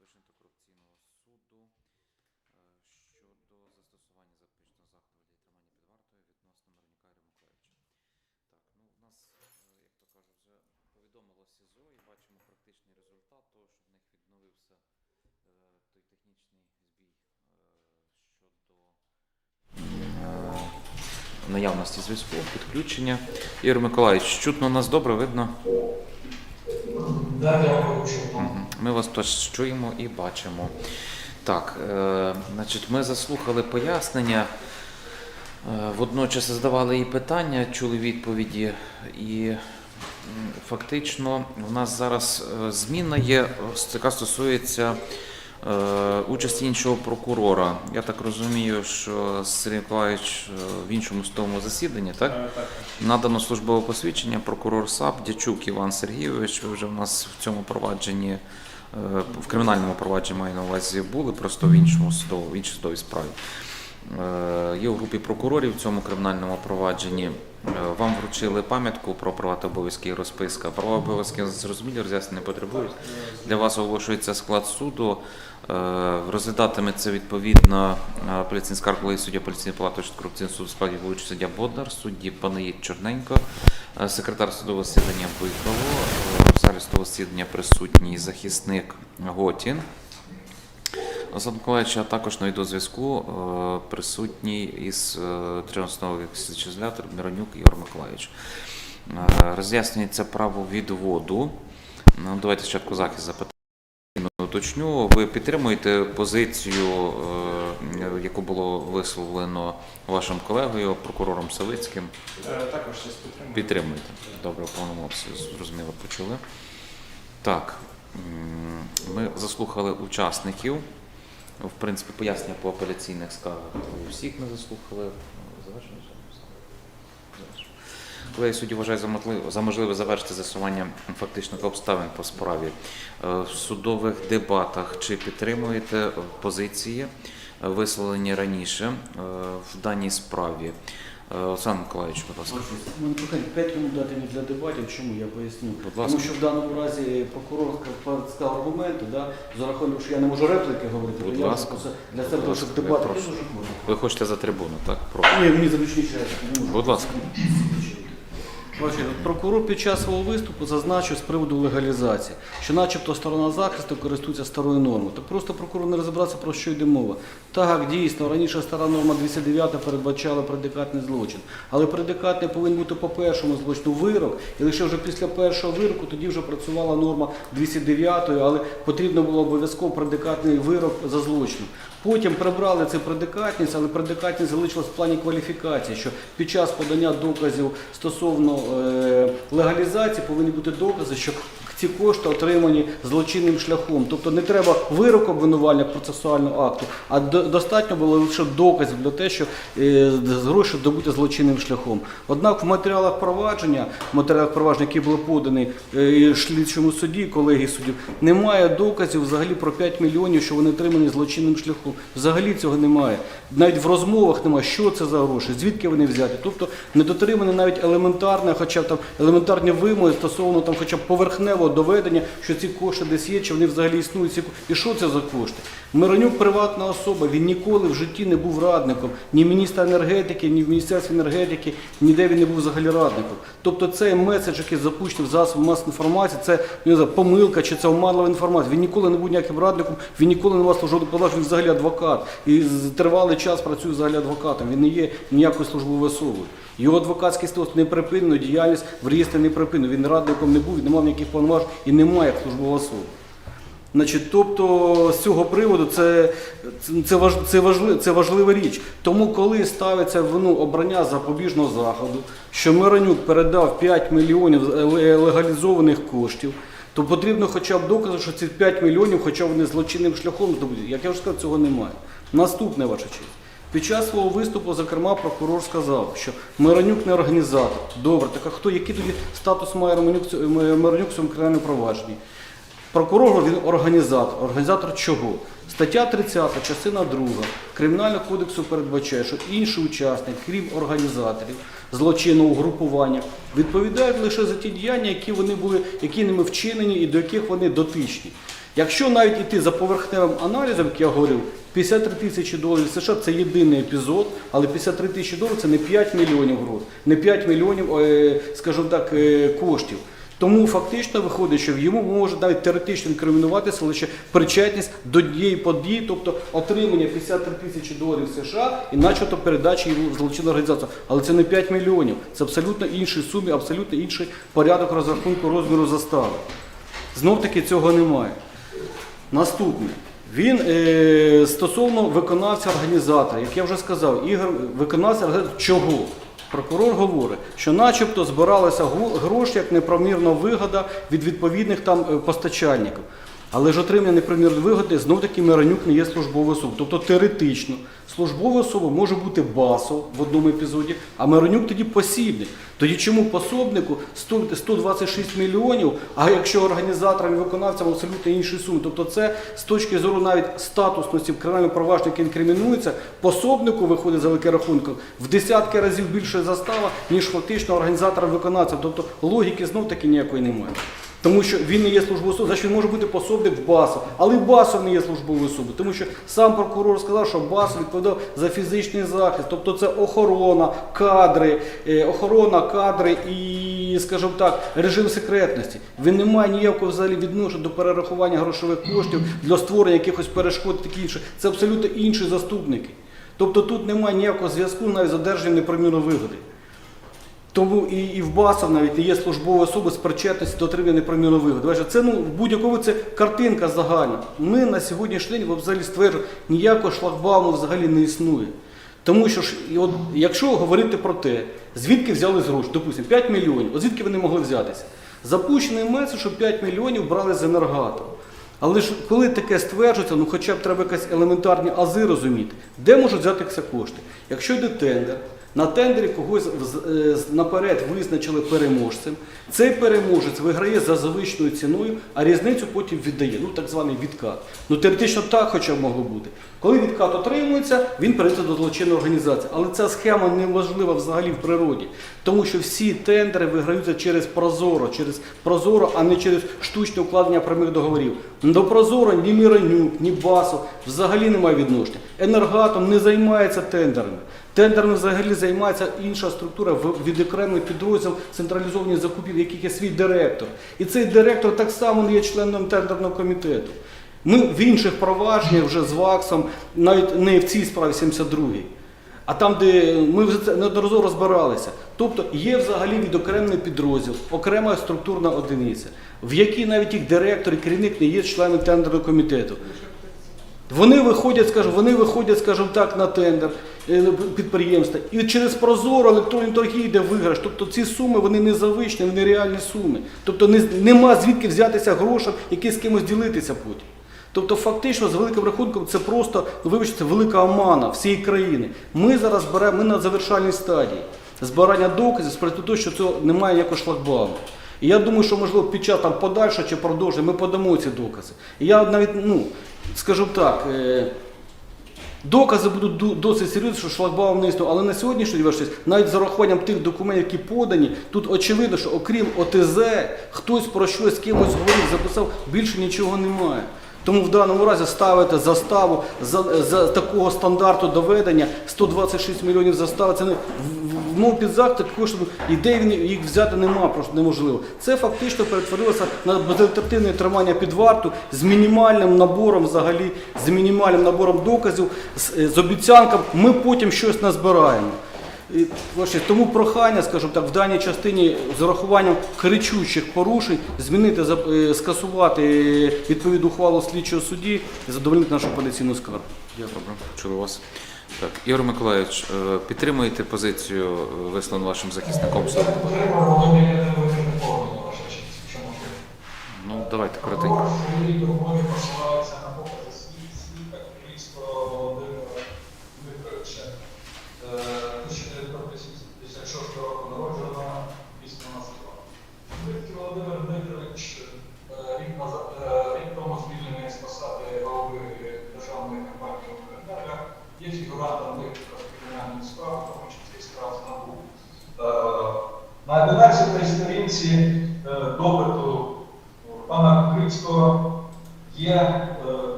Вищого антикорупційного суду е, щодо застосування запобіжного заходу для тримання під вартою відносно Миронюка Ігоря. Так, ну в нас, е, як то кажуть, вже повідомило СІЗО і бачимо практичний результат того, що в них відновився е, той технічний збій щодо наявності зв'язку, підключення. Ігор Миколаївич, чутно нас добре, видно? Да, Мгм. Ми вас теж чуємо і бачимо. Так, е, значить, ми заслухали пояснення, е, водночас задавали і питання, чули відповіді, і фактично в нас зараз е, зміна є, яка стосується е, участі іншого прокурора. Я так розумію, що Сергій Миколаївич в іншому судовому засіданні, так? Надано службове посвідчення, прокурор САП, Дячук Іван Сергійович. Ви вже в нас в цьому провадженні, в кримінальному провадженні маю на увазі були, просто в іншому судовому, в іншій судовій справі. Е, Є у групі прокурорів в цьому кримінальному провадженні. Е, Вам вручили пам'ятку про права та обов'язки і розписка. Права обов'язки зрозумілі, роз'яснення не потребують. Для вас оголошується склад суду. Е, Розглядатиметься відповідно е, апеляційний скарг голови суддя апеляційної палати корупційного суду складі вуличу суддя Бодар, судді Панаїд Чорненько, е, секретар судового засідання Буйково, е, залі того сідання присутній захисник Готін. Олександр Миколаївич, а також на відеозв'язку е, присутній із е, трьохоснових слідчизляторів Миронюк Ігор Миколаївич. Е, Роз'яснюється право відводу. Ну, давайте спочатку захист запитання. Уточню, ви підтримуєте позицію, е, яку було висловлено вашим колегою, прокурором Савицьким? Е, Також щось підтримую. Підтримуєте. Добре, в повному обсязі зрозуміло почули. Так, ми заслухали учасників. В принципі, пояснення по апеляційних скаргах всіх ми заслухали. Колеги судді вважає за можливе, завершити з'ясування фактичних обставин по справі. Е, В судових дебатах чи підтримуєте позиції, е, висловлені раніше е, в даній справі? Олександр Миколаївич, будь ласка. Мене прохання 5 минут дати мені для дебатів. Чому я поясню? Будь ласка. Тому що в даному разі прокурор сказав- аргументи, да, за рахунок, що я не можу репліки говорити, Будь то я ласка. просто для себе Будь щоб дебати дуже можна. Ви хочете за трибуну, так? Прошу. Ні, мені я не. Будь ласка. Прокурор під час свого виступу зазначив з приводу легалізації, що начебто сторона захисту користується старою нормою. Так просто прокурор не розібрався, про що йде мова. Так, дійсно, раніше стара норма 209 передбачала предикатний злочин. Але предикатний повинен бути по першому злочину вирок, і лише вже після першого вироку тоді вже працювала норма 209, але потрібно було обов'язково предикатний вирок за злочин. Потім прибрали цю предикатність, але предикатність залишилась в плані кваліфікації, що під час подання доказів стосовно е, легалізації повинні бути докази, що ці кошти отримані злочинним шляхом. Тобто не треба вирок обвинувальня процесуального акту, а достатньо було лише доказів для те, що е, гроші добути злочинним шляхом. Однак в матеріалах провадження, в матеріалах провадження, які були подані е, слідчому суді, колегії суддів, немає доказів взагалі про 5 мільйонів, що вони отримані злочинним шляхом. Взагалі цього немає. Навіть в розмовах немає, що це за гроші, звідки вони взяті. Тобто не дотримані навіть елементарне, хоча там елементарні вимоги стосовно там, хоча б поверхневого доведення, що ці кошти десь є, чи вони взагалі існують. ці І що це за кошти? Миронюк приватна особа, він ніколи в житті не був радником ні міністра енергетики, ні в міністерстві енергетики, ніде він не був взагалі радником. Тобто цей меседж, який запущений в засоби масової інформації, це не знаю, помилка чи це оманлива інформація. Він ніколи не був ніяким радником, він ніколи не служив подав, він взагалі адвокат. І тривалий час працює взагалі адвокатом. Він не є ніякою службовою особою. Його адвокатський статус не припинено, діяльність в реєстрі не припинено. Він радником не був, він не мав ніяких повноважень і немає як службова особа. Значить, тобто з цього приводу це, це, важ, це, важлив, це важлива річ. Тому, коли ставиться вину обрання запобіжного заходу, що Миронюк передав 5 мільйонів легалізованих коштів, то потрібно хоча б докази, що ці 5 мільйонів, хоча вони злочинним шляхом здобуті. Як я вже сказав, цього немає. Наступне, ваша честь. Під час свого виступу, зокрема, прокурор сказав, що Миронюк не організатор. Добре, так а хто, який тоді статус має Миронюк, в цьому- кримінальному провадженні? Прокурор він організатор. Організатор чого? Стаття 30, частина 2 Кримінального кодексу передбачає, що інші учасники, крім організаторів злочинного угрупування, відповідають лише за ті діяння, які вони були, які ними вчинені і до яких вони дотичні. Якщо навіть іти за поверхневим аналізом, як я говорив, 53 тисячі доларів США це єдиний епізод, але 53 тисячі доларів це не 5 мільйонів грошей, не 5 мільйонів, е, скажімо так, е, коштів. Тому фактично виходить, що йому може навіть теоретично інкримінуватися лише причетність до дієї події, тобто отримання 53 тисячі доларів США і начебто передачі йому в злочинну. Але це не 5 мільйонів, це абсолютно інші суми, абсолютно інший порядок розрахунку розміру застави. Знов таки цього немає. Наступне. Він е, стосовно виконавця організатора, як я вже сказав, ігор виконавця організатора чого? Прокурор говорить, що начебто збиралися гроші як непромірна вигода від відповідних там е, постачальників. Але ж отримання непромірної вигоди знов таки Миронюк не є службовий суд. Тобто теоретично службова особа може бути басов в одному епізоді, а Миронюк тоді посібник. Тоді чому пособнику 100 126 мільйонів, а якщо організаторам і виконавцям абсолютно інші суми? Тобто це з точки зору навіть статусності в кримінальному провадженні, яке інкримінується, пособнику виходить за великий рахунок в десятки разів більше застава, ніж фактично організаторам виконавцям. Тобто логіки знов таки ніякої немає. Тому що він не є службовою особою, значить він може бути пособник в Басов, але Басов не є службовою особою, тому що сам прокурор сказав, що Басов відповідав за фізичний захист, тобто це охорона, кадри, е, охорона, кадри і, скажімо так, режим секретності. Він не має ніякого взагалі відношення до перерахування грошових коштів для створення якихось перешкод таке інше. Це абсолютно інші заступники. Тобто тут немає ніякого зв'язку навіть з одержанням непримірної вигоди. Тому і, і в Басов навіть є службова особа з причетності до отримання неправомірної вигоди. Це ну, в будь-якому це картинка загальна. Ми на сьогоднішній день взагалі стверджуємо, ніякого шлагбауму взагалі не існує. Тому що ж, і от, якщо говорити про те, звідки взяли гроші, допустимо, 5 мільйонів, от звідки вони могли взятися? Запущений меседж, що 5 мільйонів брали з енергату. Але ж коли таке стверджується, ну хоча б треба якісь елементарні ази розуміти, де можуть взятися кошти? Якщо йде тендер, на тендері когось е, наперед визначили переможцем, цей переможець виграє за завищеною ціною, а різницю потім віддає, ну так званий відкат. Ну теоретично так хоча б могло бути. Коли відкат отримується, він перейде до злочинної організації. Але ця схема неможлива взагалі в природі, тому що всі тендери виграються через прозоро, через прозоро, а не через штучне укладення прямих договорів. До прозоро ні Міронюк, ні Басов взагалі немає відношення. Енергатом не займається тендерами. Тендерами взагалі займається інша структура, в- відокремлений підрозділ централізовані закупівлі, яких є свій директор. І цей директор так само не є членом тендерного комітету. Ми в інших провадженнях вже з ВАКСом, навіть не в цій справі 72-й, а там, де ми вже це неодноразово розбиралися. Тобто є взагалі відокремлений підрозділ, окрема структурна одиниця, в якій навіть їх директор і керівник не є членом тендерного комітету. Вони виходять, скажімо, вони виходять, скажімо так, на тендер підприємства. І через прозоро електронні торги йде виграш. Тобто ці суми вони не завищені, вони реальні суми. Тобто не, нема звідки взятися грошей, які з кимось ділитися потім. Тобто, фактично, з великим рахунком, це просто, ну, вибачте, велика омана всієї країни. Ми зараз беремо, ми на завершальній стадії збирання доказів, спроти того, що цього немає ніякого шлагбауму. І я думаю, що можливо під час там подальшого чи продовження ми подамо ці докази. І я навіть, ну, скажу так, е, докази будуть ду- досить серйозні, що шлагбаум не існує. Але на сьогоднішній день, навіть з урахуванням тих документів, які подані, тут очевидно, що окрім ОТЗ, хтось про щось з кимось говорив, записав, більше нічого немає. Тому в даному разі ставити заставу за, за такого стандарту доведення 126 мільйонів застави. Це не мов під захід коштів і де він їх взяти нема, просто неможливо. Це фактично перетворилося на безальтернативне тримання під варту з мінімальним набором, взагалі, з мінімальним набором доказів, з, е, з обіцянками. Ми потім щось назбираємо. І, тому прохання, скажімо так, в даній частині з урахуванням кричучих порушень змінити, е, скасувати відповідну ухвалу слідчого судді і задовольнити нашу апеляційну скаргу. Дякую. Чули вас. Так, Ігор Миколаївич, е, підтримуєте позицію е, висловлену вашим захисником можливо. Ну, давайте коротенько.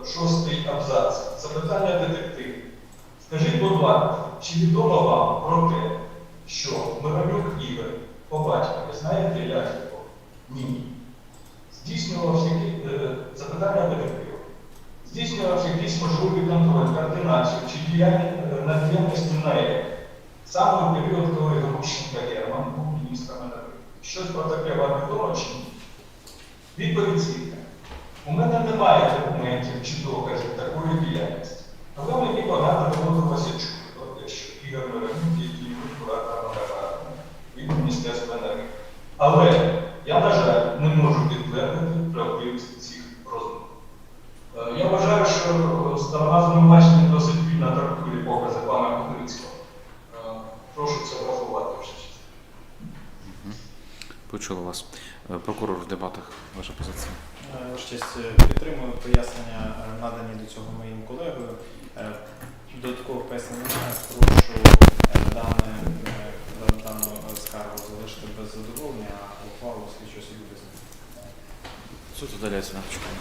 Шостий абзац. Запитання детектив. Скажіть, будь ласка, чи відомо вам про те, що Миронюк Ігор по батькові, знаєте, як? Ні. Здійснювався які- е, запитання детективу. Здійснювався якийсь можливий контроль, координацію чи діяння е, над діяльністю НАЕК. Саме в період, коли Грушенка Герман був міністром енергетики. Щось про таке вам відомо чи ні? Відповідь слідка. У мене немає документів чи доказів такої діяльності. Але мені багато доводилося чути про те, що Ігор Миронюк є дієвим куратором апарату від Міністерства енергетики. Але я, на жаль, не можу підтвердити правдивість цих розмов. Е, Я вважаю, що сторона звинувачення досить вільно трактує покази пана Кудрицького. Е, Прошу це врахувати Почули вас. Е, Прокурор в дебатах. Ваша позиція. Е, Ваша честь, е, підтримую пояснення, надані до цього моїм колегою. Додаткових пояснень немає. Прошу дане, дану скаргу залишити без задоволення, а ухвалу слідчого суду визнати. Суд удаляється на почекання.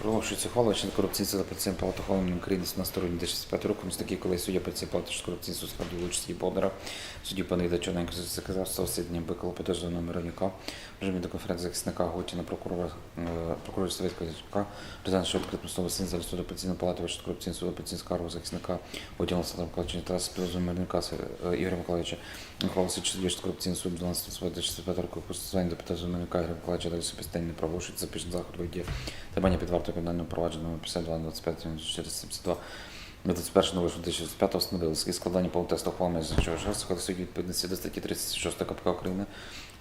Проголошується ухвала щодо корупційний суд апеляційної палати ухваленої України 17 грудня 2005 року. Такі, коли суддя апеляційної палати щодо корупційний суд складу участі Бодара, судді Панида Чорненко, законодавства освітлення Бикова, Подержаного Миронюка, режимі до конференції захисника Готіна, прокурора, е, прокурора Совєтського Язика, президент, що відкрито син зараз суду апеляційної палати щодо корупційного суду скаргу захисника Готіна Олександра Миколаївича та співзу Миронюка е, Ігоря Миколаївича, ухвала Січович, корупційний суд 12 2025 року. Постосування депутата питання Ігоря Миколаївича далі собі не проголошується запишний заход вийде Тримання під вартою кримінального провадження номер 52 25 472 21 лише 2005 встановили і складання повнотесту ухвалами з чого ж сходи судді відповідності до статті 36 КПК України.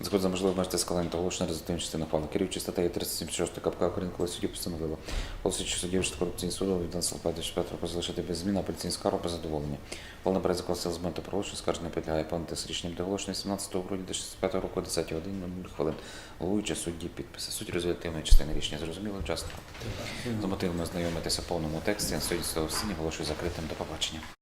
Закон за можливо обмежити складання того, що результативні частини ухвали. Керуючи статтею 376 КПК України, коли судді постановила голосуючи судді що корупційний суду від 25 року залишити без змін апеляційну скаргу без задоволення. Повна перед закон з моменту проголошення скарження підлягає понад рішенням для оголошення 17 грудня 2005 року 10 годин 0 хвилин. Головуючи судді підписи. Суть результативної частини рішення зрозуміло учасника. За мотивами ознайомитися в повному тексті. На судді оголошую закритим. До побачення.